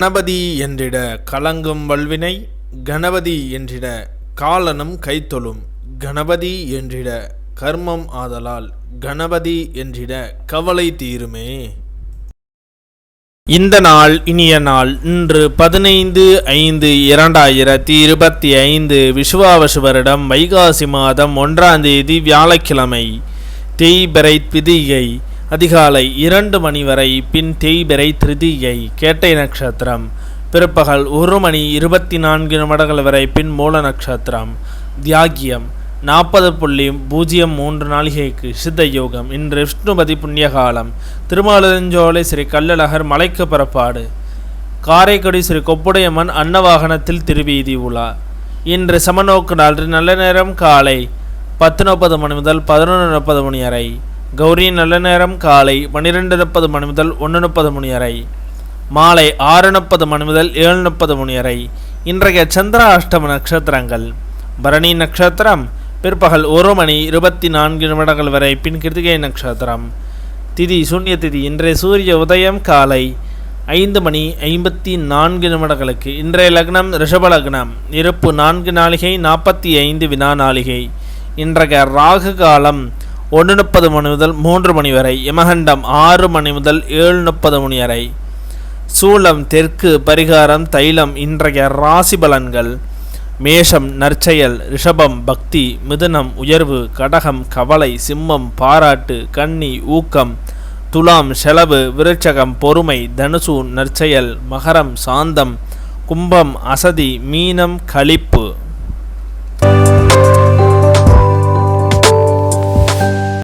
கணபதி என்றிட கலங்கும் வல்வினை கணபதி என்றிட காலனும் கைத்தொழும் கணபதி என்றிட கர்மம் ஆதலால் கணபதி என்றிட கவலை தீருமே. இந்த நாள் இனிய நாள் இன்று பதினைந்து ஐந்து இரண்டாயிரத்தி இருபத்தி ஐந்து விசுவாவசு வருடம் வைகாசி மாதம் ஒன்றாம் தேதி வியாழக்கிழமை. தேய்பிரை பிதிகை அதிகாலை இரண்டு மணி வரை பின் தேய்பிரை திருதியை கேட்டை நட்சத்திரம். பிற்பகல் ஒரு மணி இருபத்தி நான்கு நிமிடங்கள் வரை பின் மூல நட்சத்திரம். தியாகியம் நாற்பது புள்ளி பூஜ்ஜியம் மூன்று நாளிகைக்கு சித்த யோகம் இன்று விஷ்ணுபதி புண்ணிய காலம் ஸ்ரீ கள்ளழகர் மலைக்கு புறப்பாடு. காரைக்குடி ஸ்ரீ கொப்புடையம்மன் அன்னவாகனத்தில் திருவீதி உலா. இன்று சமநோக்கு நாள் நல்ல நேரம் காலை பத்து முப்பது மணி முதல் பதினொன்று முப்பது மணி வரை. கௌரி நல்ல நேரம் காலை பன்னிரெண்டு முப்பது மணி முதல் ஒன்று முப்பது மணி வரை. மாலை ஆறு முப்பது மணி முதல் ஏழு முப்பது மணி வரை. இன்றைய சந்திர அஷ்டம நட்சத்திரங்கள். பரணி நட்சத்திரம் பிற்பகல் ஒரு மணி இருபத்தி நான்கு நிமிடங்கள் வரை பின் கிருத்திகை நட்சத்திரம். திதி சூன்ய திதி இன்றைய சூரிய உதயம் காலை ஐந்து மணி ஐம்பத்தி நான்கு நிமிடங்களுக்கு. இன்றைய லக்னம் ரிஷப லக்னம் இருப்பு நான்கு நாளிகை நாற்பத்தி ஐந்து வினா நாளிகை. இன்றைய ராகு காலம் ஒன்று முப்பது மணி முதல் மூன்று மணி வரை. யமகண்டம் ஆறு மணி முதல் ஏழு முப்பது மணி வரை. சூலம் தெற்கு பரிகாரம் தைலம் இன்றைய ராசி பலன்கள். மேஷம் நற்செயல் ரிஷபம் பக்தி மிதுனம் உயர்வு கடகம் கவலை சிம்மம் பாராட்டு கன்னி ஊக்கம் துலாம் செலவு விருட்சகம் பொறுமை தனுசு நற்செயல் மகரம் சாந்தம் கும்பம் அசதி மீனம் களிப்பு